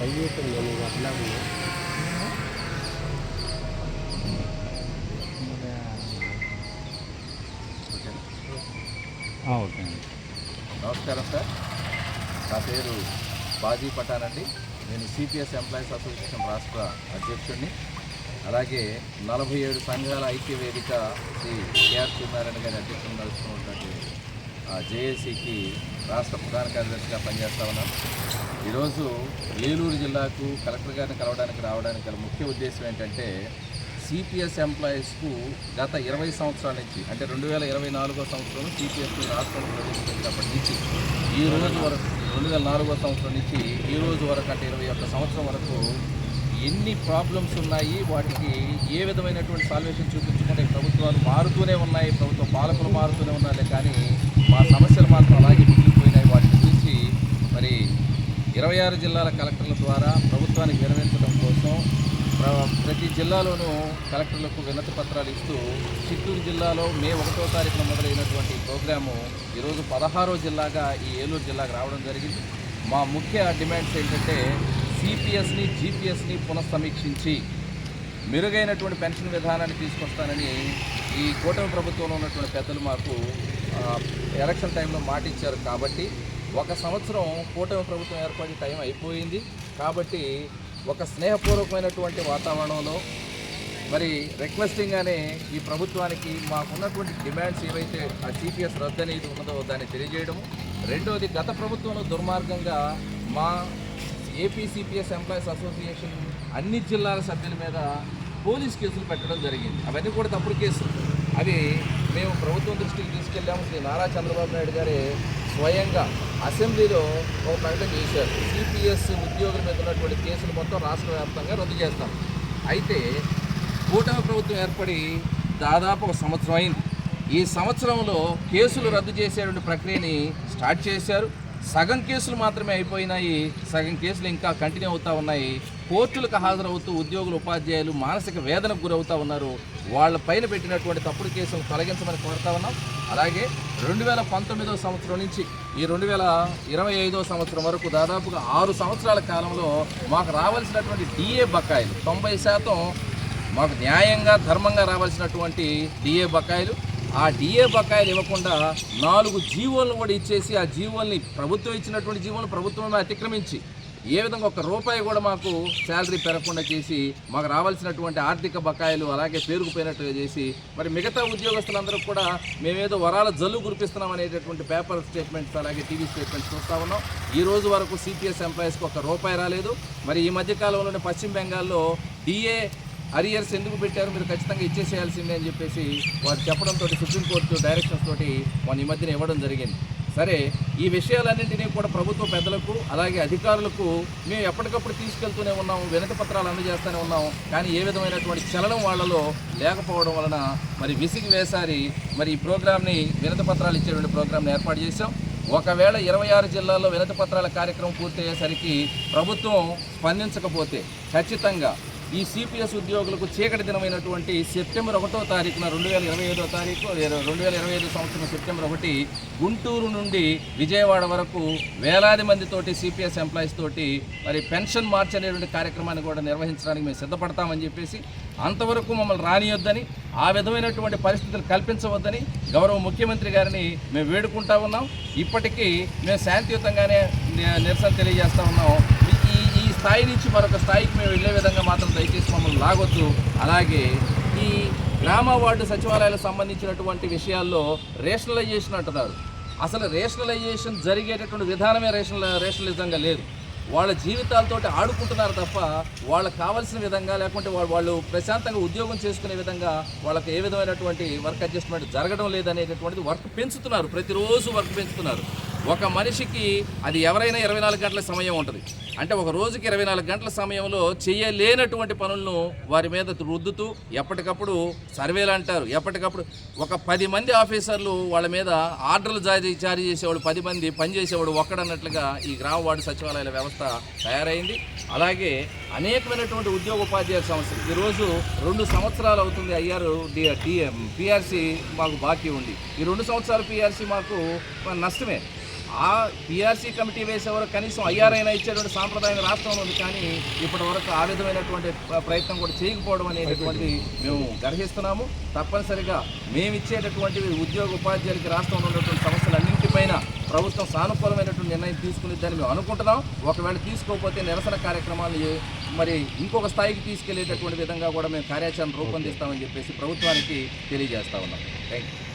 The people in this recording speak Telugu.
పైకి నేను అట్లా ఓకే అండి. నమస్కారం సార్. నా పేరు బాజీ పఠాన్ అండి. నేను సిపిఎస్ ఎంప్లాయీస్ అసోసియేషన్ రాష్ట్ర అధ్యక్షుడిని. అలాగే నలభై ఏడు సంఘాల ఐక్య వేదిక శ్రీ కేఆర్ సూర్యనారాయణ గారి అధ్యక్షుడు నడుస్తున్నటువంటి జేఏసీకి రాష్ట్ర ప్రధాన కార్యదర్శిగా పనిచేస్తా ఉన్నాను. ఈరోజు ఏలూరు జిల్లాకు కలెక్టర్ గారిని కలవడానికి రావడానికి గల ముఖ్య ఉద్దేశం ఏంటంటే సిపిఎస్ ఎంప్లాయీస్కు గత ఇరవై సంవత్సరాల నుంచి అంటే రెండు వేల ఇరవై నాలుగో సంవత్సరం సిపిఎస్ రాష్ట్రం ప్రవేశపెట్టినప్పటి నుంచి ఈ రోజు వరకు రెండు వేల నాలుగో సంవత్సరం నుంచి ఈ రోజు వరకు అంటే ఇరవై ఒక్క సంవత్సరం వరకు ఎన్ని ప్రాబ్లమ్స్ ఉన్నాయి వాటికి ఏ విధమైనటువంటి సాల్వేషన్ చూపించుకుంటే ప్రభుత్వాలు మారుతూనే ఉన్నాయి ప్రభుత్వ పాలకులు మారుతూనే ఉన్నాయి కానీ మా సమస్యలు మాత్రం అలాగే ఇరవై ఆరు జిల్లాల కలెక్టర్ల ద్వారా ప్రభుత్వానికి విరమించడం కోసం ప్ర- ప్రతి జిల్లాలోనూ కలెక్టర్లకు వినతి పత్రాలు ఇస్తూ చిత్తూరు జిల్లాలో మే ఒకటో తారీఖున మొదలైనటువంటి ప్రోగ్రాము ఈరోజు పదహారో జిల్లాగా ఈ ఏలూరు జిల్లాకు రావడం జరిగింది. మా ముఖ్య డిమాండ్స్ ఏంటంటే సిపిఎస్ని జీపీఎస్ని పునఃసమీక్షించి మెరుగైనటువంటి పెన్షన్ విధానాన్ని తీసుకొస్తానని ఈ కూటమి ప్రభుత్వంలో ఉన్నటువంటి పెద్దలు మాకు ఎలక్షన్ టైంలో మాటిచ్చారు కాబట్టి ఒక సంవత్సరం కూటమి ప్రభుత్వం ఏర్పడి టైం అయిపోయింది. కాబట్టి ఒక స్నేహపూర్వకమైనటువంటి వాతావరణంలో మరి రిక్వెస్టింగ్గానే ఈ ప్రభుత్వానికి మాకున్నటువంటి డిమాండ్స్ ఏవైతే ఆ సిపిఎస్ రద్దు అనేది ఉన్నదో దాన్ని తెలియజేయడము. రెండవది గత ప్రభుత్వంలో దుర్మార్గంగా మా ఏపీసీపీఎస్ ఎంప్లాయీస్ అసోసియేషన్ అన్ని జిల్లాల సభ్యుల మీద పోలీస్ కేసులు పెట్టడం జరిగింది. అవన్నీ కూడా తప్పుడు కేసులు. అది మేము ప్రభుత్వం దృష్టికి తీసుకెళ్ళాము. శ్రీ నారా చంద్రబాబు నాయుడు గారే స్వయంగా అసెంబ్లీలో ఒక ప్రకటన చేశారు. సిపిఎస్ ఉద్యోగుల మీద ఉన్నటువంటి కేసులు మొత్తం రాష్ట్ర వ్యాప్తంగా రద్దు చేస్తాం అయితే కూటమి ప్రభుత్వం ఏర్పడి దాదాపు ఒక సంవత్సరం అయింది. ఈ సంవత్సరంలో కేసులు రద్దు చేసేటువంటి ప్రక్రియని స్టార్ట్ చేశారు. సగం కేసులు మాత్రమే అయిపోయినాయి. సగం కేసులు ఇంకా కంటిన్యూ అవుతూ ఉన్నాయి. కోర్టులకు హాజరవుతూ ఉద్యోగులు ఉపాధ్యాయులు మానసిక వేదనకు గురవుతూ ఉన్నారు. వాళ్ళ పైన పెట్టినటువంటి తప్పుడు కేసులు తొలగించమని కోరుతా ఉన్నాం. అలాగే రెండు వేల పంతొమ్మిదో సంవత్సరం నుంచి ఈ రెండు వేల ఇరవై ఐదో సంవత్సరం వరకు దాదాపుగా ఆరు సంవత్సరాల కాలంలో మాకు రావాల్సినటువంటి డిఏ బకాయిలు తొంభై శాతం మాకు న్యాయంగా ధర్మంగా రావాల్సినటువంటి డిఏ బకాయిలు ఆ డిఏ బకాయిలు ఇవ్వకుండా నాలుగు జీవోలను కూడా ఇచ్చేసి ఆ జీవోల్ని ప్రభుత్వం ఇచ్చినటువంటి జీవోలను ప్రభుత్వమే అతిక్రమించి ఏ విధంగా ఒక రూపాయి కూడా మాకు శాలరీ పెరగకుండా చేసి మాకు రావాల్సినటువంటి ఆర్థిక బకాయిలు అలాగే పేరుకుపోయినట్టుగా చేసి మరి మిగతా ఉద్యోగస్తులందరూ కూడా మేమేదో వరాల జల్లు కురిపిస్తున్నాం అనేటటువంటి పేపర్ స్టేట్మెంట్స్ అలాగే టీవీ స్టేట్మెంట్స్ చూస్తా ఉన్నాం. ఈ రోజు వరకు సిపిఎస్ ఎంప్లాయీస్కి ఒక రూపాయి రాలేదు. మరి ఈ మధ్యకాలంలోనే పశ్చిమ బెంగాల్లో డిఏ అరియర్స్ ఎందుకు పెట్టారు? మీరు ఖచ్చితంగా ఇచ్చేసేయాల్సిందే అని చెప్పేసి వారు చెప్పడంతో సుప్రీంకోర్టు డైరెక్షన్స్ తోటి మన ఈ మధ్యన ఇవ్వడం జరిగింది. సరే ఈ విషయాలన్నింటినీ కూడా ప్రభుత్వ పెద్దలకు అలాగే అధికారులకు మేము ఎప్పటికప్పుడు తీసుకెళ్తూనే ఉన్నాము వినతి పత్రాలు అందజేస్తూనే ఉన్నాము కానీ ఏ విధమైనటువంటి చలనం వాళ్ళలో లేకపోవడం వలన మరి విసిగి వేసారి మరి ఈ ప్రోగ్రామ్ని వినతి పత్రాలు ఇచ్చేటువంటి ప్రోగ్రామ్ని ఏర్పాటు చేశాం. ఒకవేళ ఇరవై ఆరు జిల్లాల్లో వినతి పత్రాల కార్యక్రమం పూర్తయ్యేసరికి ప్రభుత్వం స్పందించకపోతే ఖచ్చితంగా ఈ సిపిఎస్ ఉద్యోగులకు చీకటి దినమైనటువంటి సెప్టెంబర్ ఒకటో తారీఖున రెండు వేల ఇరవై ఐదో తారీఖు రెండు వేల ఇరవై ఐదు సంవత్సరం సెప్టెంబర్ ఒకటి గుంటూరు నుండి విజయవాడ వరకు వేలాది మందితోటి సిపిఎస్ ఎంప్లాయీస్ తోటి మరి పెన్షన్ మార్చ్ అనేటువంటి కార్యక్రమాన్ని కూడా నిర్వహించడానికి మేము సిద్ధపడతామని చెప్పేసి అంతవరకు మమ్మల్ని రానియొద్దని ఆ విధమైనటువంటి పరిస్థితులు కల్పించవద్దని గౌరవ ముఖ్యమంత్రి గారిని మేము వేడుకుంటా ఉన్నాం. ఇప్పటికీ మేము శాంతియుతంగానే నిరసన తెలియజేస్తూ ఉన్నాం. స్థాయి నుంచి మరొక స్థాయికి మేము వెళ్ళే విధంగా మాత్రం దయచేసి మమ్మల్ని లాగొద్దు. అలాగే ఈ గ్రామ వార్డు సచివాలయాలకు సంబంధించినటువంటి విషయాల్లో రేషనలైజేషన్ అంటున్నారు. అసలు రేషనలైజేషన్ జరిగేటటువంటి విధానమే రేషనల్ రేషనలిజంగా లేదు. వాళ్ళ జీవితాలతోటి ఆడుకుంటున్నారు తప్ప వాళ్ళకి కావాల్సిన విధంగా లేకుంటే వాళ్ళు వాళ్ళు ప్రశాంతంగా ఉద్యోగం చేసుకునే విధంగా వాళ్ళకి ఏ విధమైనటువంటి వర్క్ అడ్జస్ట్మెంట్ జరగడం లేదనేటటువంటిది వర్క్ పెంచుతున్నారు. ప్రతిరోజు వర్క్ పెంచుతున్నారు. ఒక మనిషికి అది ఎవరైనా ఇరవై నాలుగు గంటల సమయం ఉంటుంది. అంటే ఒక రోజుకి ఇరవై నాలుగు గంటల సమయంలో చేయలేనటువంటి పనులను వారి మీద రుద్దుతూ ఎప్పటికప్పుడు సర్వేలు అంటారు. ఎప్పటికప్పుడు ఒక పది మంది ఆఫీసర్లు వాళ్ళ మీద ఆర్డర్లు జారీ జారీ చేసేవాడు పది మంది పనిచేసేవాడు ఒక్కడన్నట్లుగా ఈ గ్రామ వార్డు సచివాలయాల వ్యవస్థ తయారైంది. అలాగే అనేకమైనటువంటి ఉద్యోగ ఉపాధ్యాయ సంస్థలు ఈరోజు రెండు సంవత్సరాలు అవుతుంది అయ్యారు డి పిఆర్సీ మాకు బాకీ ఉంది. ఈ రెండు సంవత్సరాలు పిఆర్సీ మాకు నష్టమే. ఆ పిఆర్సీ కమిటీ వేసేవారు కనీసం ఐఆర్ఐనా ఇచ్చేటువంటి సాంప్రదాయం రాష్ట్రంలో ఉంది కానీ ఇప్పటి వరకు ఆ విధమైనటువంటి ప్ర- ప్రయత్నం కూడా చేయకపోవడం అనేటటువంటిది మేము గర్హిస్తున్నాము. తప్పనిసరిగా మేము ఇచ్చేటటువంటి ఉద్యోగ ఉపాధ్యాయులకి రాష్ట్రంలో ఉన్నటువంటి సమస్యలన్నింటిపైన ప్రభుత్వం సానుకూలమైనటువంటి నిర్ణయం తీసుకునేదని మేము అనుకుంటున్నాం. ఒకవేళ తీసుకోకపోతే నిరసన కార్యక్రమాలు మరి ఇంకొక స్థాయికి తీసుకెళ్ళేటటువంటి విధంగా కూడా మేము కార్యాచరణ రూపొందిస్తామని చెప్పేసి ప్రభుత్వానికి తెలియజేస్తా ఉన్నాం. Thank you